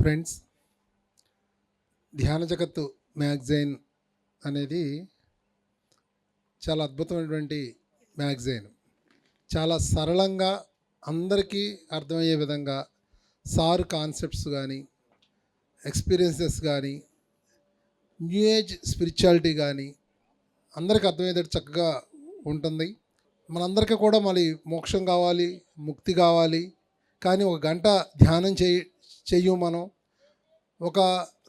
Friends ధ్యాన జగత్తు magazine అనేది చాలా అద్భుతమైనటువంటి మ్యాగజైన్. చాలా సరళంగా అందరికీ అర్థమయ్యే విధంగా సార్ కాన్సెప్ట్స్ కానీ ఎక్స్పీరియన్సెస్ కానీ న్యూ ఏజ్ స్పిరిచువాలిటీ కానీ అందరికీ అర్థమయ్యేటట్టు చక్కగా ఉంటుంది. మనందరికీ కూడా మళ్ళీ మోక్షం కావాలి ముక్తి కావాలి. కానీ ఒక గంట ధ్యానం చేయి చెయ్యం మనం. ఒక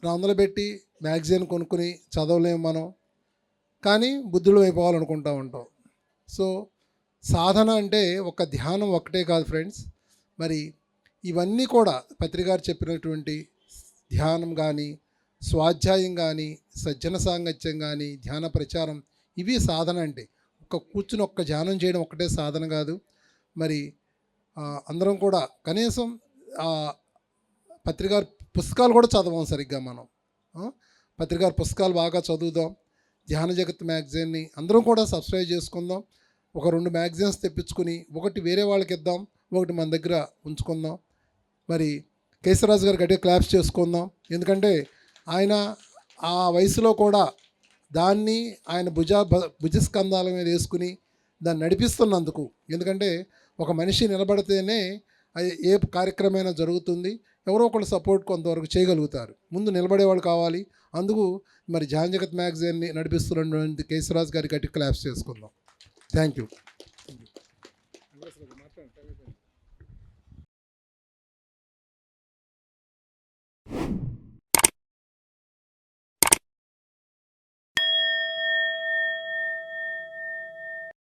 రందలు పెట్టి మ్యాగజైన్ కొనుక్కుని చదవలేము మనం. కానీ బుద్ధులు అయిపోవాలనుకుంటూ ఉంటాం. సో సాధన అంటే ఒక ధ్యానం ఒకటే కాదు ఫ్రెండ్స్. మరి ఇవన్నీ కూడా పత్రికారు చెప్పినటువంటి ధ్యానం కానీ స్వాధ్యాయం కానీ సజ్జన సాంగత్యం కానీ ధ్యాన ప్రచారం ఇవి సాధన అంటే ఒక కూర్చుని ఒక్క ధ్యానం చేయడం ఒక్కటే సాధన కాదు. మరి అందరం కూడా కనీసం పత్రికారు పుస్తకాలు కూడా చదవం సరిగ్గా మనం. పత్రికారు పుస్తకాలు బాగా చదువుదాం. ధ్యాన జగత్ మ్యాగజైన్ని అందరం కూడా సబ్స్క్రైబ్ చేసుకుందాం. ఒక రెండు మ్యాగజైన్స్ తెప్పించుకుని ఒకటి వేరే వాళ్ళకి ఇద్దాం ఒకటి మన దగ్గర ఉంచుకుందాం. మరి కేశవరాజు గారు గట్టిగా క్లాప్స్ చేసుకుందాం. ఎందుకంటే ఆయన ఆ వయసులో కూడా దాన్ని ఆయన భుజ భ- భుజస్కంధాల మీద వేసుకుని దాన్ని నడిపిస్తున్నందుకు. ఎందుకంటే ఒక మనిషి నిలబడితేనే ఏ కార్యక్రమైనా జరుగుతుంది ఎవరో ఒకళ్ళు సపోర్ట్ కొంతవరకు చేయగలుగుతారు. ముందు నిలబడేవాళ్ళు కావాలి. అందుకు మరి జాంజగత్ మ్యాగజైన్ని నడిపిస్తున్నటువంటి కేశవరాజు గారి గట్టి క్లాప్స్ చేసుకుందాం. Thank you